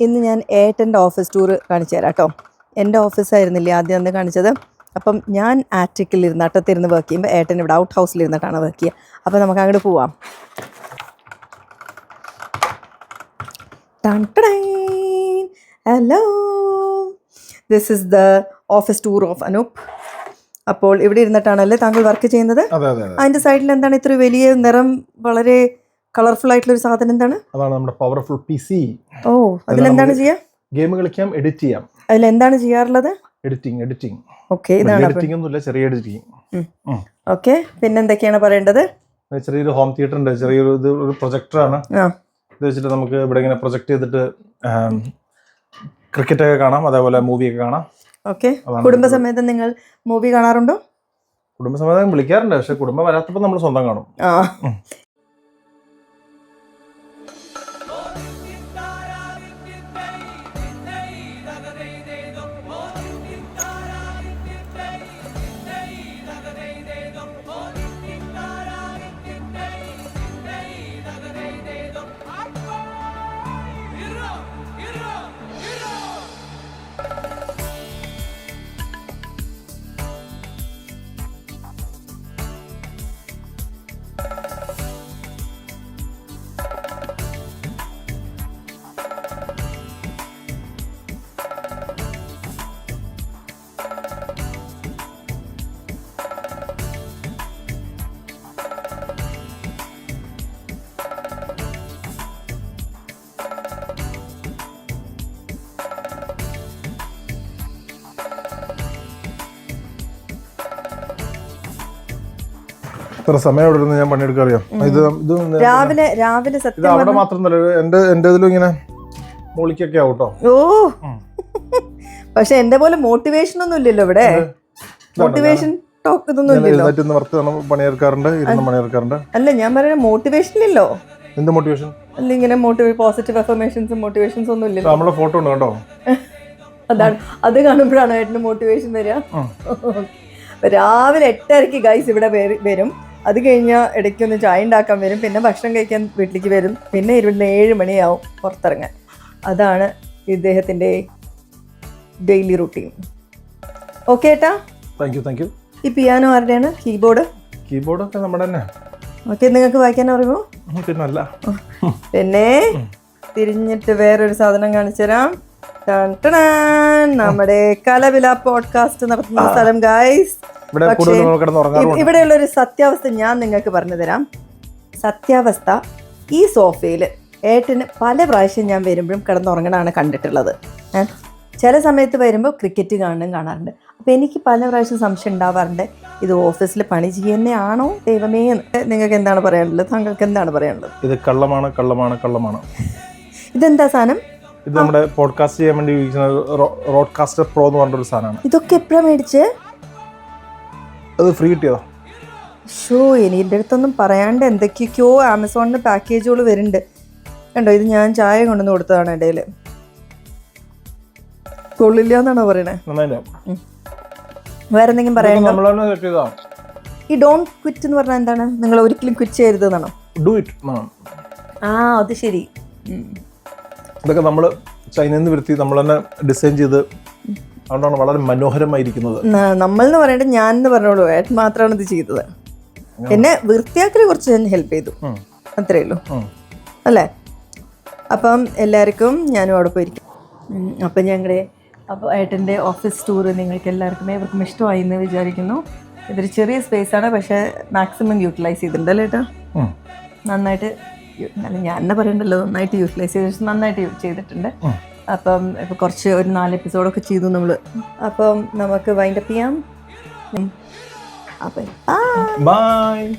ഇന്ന് ഞാൻ ഏട്ടന്റെ ഓഫീസ് ടൂർ കാണിച്ചു തരാം കേട്ടോ. എന്റെ ഓഫീസായിരുന്നില്ലേ ആദ്യം അന്ന് കാണിച്ചത്? അപ്പം ഞാൻ ആറ്റിക്കിലിരുന്ന് അട്ടത്തിരുന്ന് വർക്ക് ചെയ്യുമ്പോൾ ഏട്ടൻ ഇവിടെ ഔട്ട് ഹൗസിലിരുന്നിട്ടാണ് വർക്ക് ചെയ്യുക അപ്പോൾ നമുക്ക് അങ്ങോട്ട് പോവാം. Hello. This is the office tour of Anoop അപ്പോൾ ഇവിടെ ഇരുന്നിട്ടാണല്ലേ താങ്കൾ വർക്ക് ചെയ്യുന്നത്? അതെ അതെ അതെ. അതിന്റെ സൈഡിൽ എന്താണ് ഇത്ര വലിയ നിറം വളരെ കളർഫുൾ ആയിട്ടുള്ള ഒരു സാധനം എന്താണ്? അതാണ് നമ്മുടെ പവർഫുൾ പി സി ഓ അതിലെന്താണ് ചെയ്യാ? ഗെയിം കളിക്കാം എഡിറ്റ് ചെയ്യാം. അതിൽ എന്താണ് ചെയ്യാറുള്ളത് എഡിറ്റിംഗ് എഡിറ്റിംഗ് ഓക്കെ ഇതാണ് എഡിറ്റിംഗ് ഒന്നുമില്ല ചെറിയ എഡിറ്റിംഗ് ഓക്കെ പിന്നെ എന്തൊക്കെയാണ് പറയേണ്ടത്? ചെറിയൊരു ഹോം തിയേറ്റർ ഉണ്ട് ചെറിയൊരു ഇത് ഒരു പ്രൊജക്ടറാണ് ആണ്. ഇത് വെച്ചിട്ട് നമുക്ക് ഇവിടെ ഇങ്ങനെ പ്രൊജക്ട് ചെയ്തിട്ട് ക്രിക്കറ്റ് ഒക്കെ കാണാം അതേപോലെ മൂവി ഒക്കെ കാണാം. ഓക്കെ കുടുംബ കുടുംബസമേതം നിങ്ങൾ മൂവി കാണാറുണ്ടോ? കുടുംബസമേതം വിളിക്കാറുണ്ട് പക്ഷെ കുടുംബം വരാത്തപ്പോൾ നമ്മൾ സ്വന്തം കാണും. ഇത്ര സമയം അവിടെ ഇരുന്ന് ഞാൻ പണിയെടുക്കാൻ അറിയാം. ഇത് ഇത് രാവിലെ രാവിലെ ഇത് സത്യം അവിടെ മാത്രം എന്റെ എന്റെ ഇതിലും ഇങ്ങനെ മോളിക്കൊക്കെ ആവട്ടോ ഓ. പക്ഷെ എന്റെ പോലെ മോട്ടിവേഷൻ ഒന്നും ഇല്ലല്ലോ ഇവിടെ. മോട്ടിവേഷൻ ടോക്ക് ഇതൊന്നും ഇല്ലല്ലോ. എഴുന്നേറ്റ് ഇന്ന് വർക്ക് പണിയെടുക്കാറുണ്ട് ഇരുന്ന് പണിയെടുക്കാറുണ്ട്. അല്ല ഞാൻ പറയുന്നത് മോട്ടിവേഷൻ ഇല്ലല്ലോ. എന്ത് മോട്ടിവേഷൻ അല്ല ഇങ്ങനെ മോട്ടിവേ പോസിറ്റീവ് അഫർമേഷൻസും മോട്ടിവേഷൻസ് ഒന്നും ഇല്ലല്ലോ. നമ്മളെ ഫോട്ടോ ഉണ്ട് കേട്ടോ അതാണ് അത് കാണുമ്പോഴാണ് ഏട്ടന് മോട്ടിവേഷൻ വരിക? ഉം. രാവിലെ എട്ടരയ്ക്ക് ഗൈസ് ഇവിടെ വര- വരും. അത് കഴിഞ്ഞാൽ ഇടയ്ക്കൊന്ന് ചായ ഉണ്ടാക്കാൻ വരും. പിന്നെ ഭക്ഷണം കഴിക്കാൻ വീട്ടിലേക്ക് വരും. പിന്നെ ഇരുപത്തി ഏഴ് മണിയാവും പുറത്തിറങ്ങാൻ. അതാണ് ഇദ്ദേഹത്തിന്റെ ഡെയിലി റുട്ടീൻ ഓക്കെ ഏട്ടാ? താങ്ക് യു താങ്ക് യു ഈ പിയാനോ ആരുടെയാണ്? കീബോർഡ് കീബോർഡ് ഒക്കെ നമ്മുടെ തന്നെ. ഓക്കെ നിങ്ങൾക്ക് വായിക്കാൻ അറിയുമോ? പിന്നെ തിരിഞ്ഞിട്ട് വേറൊരു സാധനം കാണിച്ചു തരാം. നമ്മുടെ കലവില പോഡ്കാസ്റ്റ് നടത്തുന്ന സ്ഥലം ഉറങ്ങാറുണ്ട്. ഇവിടെയുള്ള ഒരു സത്യാവസ്ഥ ഞാൻ നിങ്ങൾക്ക് പറഞ്ഞു തരാം. സത്യാവസ്ഥ ഈ സോഫയിൽ ഏട്ടന് പല പ്രാവശ്യം ഞാൻ വരുമ്പോഴും കിടന്നുറങ്ങണാണ് കണ്ടിട്ടുള്ളത്. ചില സമയത്ത് വരുമ്പോൾ ക്രിക്കറ്റ് കാണും കാണാറുണ്ട്. അപ്പോൾ എനിക്ക് പല പ്രാവശ്യം സംശയം ഉണ്ടാവാറുണ്ട് ഇത് ഓഫീസിൽ പണി ചെയ്യുന്നതാണോ ദൈവമേ എന്ന്. നിങ്ങൾക്ക് എന്താണ് പറയാനുള്ളത്? താങ്കൾക്ക് എന്താണ് പറയാനുള്ളത്? ഇത് കള്ളമാണ് കള്ളമാണ് കള്ളമാണ്. ഇതെന്താ സാധനം? ഇത് നമ്മുടെ പോഡ്കാസ്റ്റ് ചെയ്യാൻ വേണ്ടി ഉപയോഗിക്കുന്ന റോഡ്കാസ്റ്റർ പ്രോ എന്ന് പറഞ്ഞ ഒരു സാധനമാണ്. ഇതൊക്കെ എപ്പോഴാണ് മേടിച്ച്? അത് ഫ്രീ കിട്ടിയതാ. ഷോ ഇനി എന്റെ അടുത്തൊന്നും പറയാണ്ട് എന്തൊക്കെയൊക്കെയോ ആമസോണിന് പാക്കേജുകൾ വരുന്നുണ്ട്. കണ്ടോ ഇത് ഞാൻ ചായ കൊണ്ടുവന്ന് കൊടുത്തതാണ് ഇടയിൽ കൊള്ളില്ല എന്നാണോ പറയണേ വേറെ എന്തെങ്കിലും പറയാനുണ്ടോ? ഈ ഡോൺ ക്വിറ്റ് എന്ന് പറഞ്ഞാൽ എന്താണ്? നിങ്ങൾ ഒരിക്കലും ക്വിറ്റ് ചെയ്യരുത് എന്നാണോ? ഡു ഇറ്റ് ആ അത് ശരി. ഇതൊക്കെ നമ്മൾ ചൈനയിൽ നിന്ന് വരുത്തി നമ്മൾ തന്നെ ഡിസൈൻ ചെയ്ത് അതുകൊണ്ടാണ് വളരെ മനോഹരമായിരിക്കുന്നത്. നമ്മൾ എന്ന് പറയേണ്ടത് ഞാൻ എന്ന് പറഞ്ഞോളൂ. ഏട്ടൻ മാത്രമാണ് ഇത് ചെയ്തത്. എന്നെ വൃത്തിയാക്കൽ കുറച്ച് ഞാൻ ഹെൽപ്പ് ചെയ്തു. അത്രയേ അത്രേ ഉള്ളൂ. അല്ലേ? അപ്പം എല്ലാവർക്കും ഞാനും അവിടെ പോയിരിക്കും. അപ്പം ഞങ്ങളുടെ അപ്പോൾ ഏട്ടന്റെ ഓഫീസ് ടൂർ നിങ്ങൾക്ക് എല്ലാവർക്കും ഇവർക്കും ഇഷ്ടമായി എന്ന് വിചാരിക്കുന്നു. ഇതൊരു ചെറിയ സ്പേസ് ആണ് പക്ഷേ മാക്സിമം യൂട്ടിലൈസ് ചെയ്തിട്ടുണ്ട് അല്ലേ ഏട്ടാ? നന്നായിട്ട് അല്ല ഞാൻ തന്നെ പറയണ്ടല്ലോ നന്നായിട്ട് യൂട്ടിലൈസേഷൻ ചെയ്ത് നന്നായിട്ട് ചെയ്തിട്ടുണ്ട്. അപ്പം ഇപ്പം കുറച്ച് ഒരു നാല് എപ്പിസോഡൊക്കെ ചെയ്തു നമ്മൾ അപ്പം നമുക്ക് വൈൻഡപ്പ് ചെയ്യാം. അപ്പം ബൈ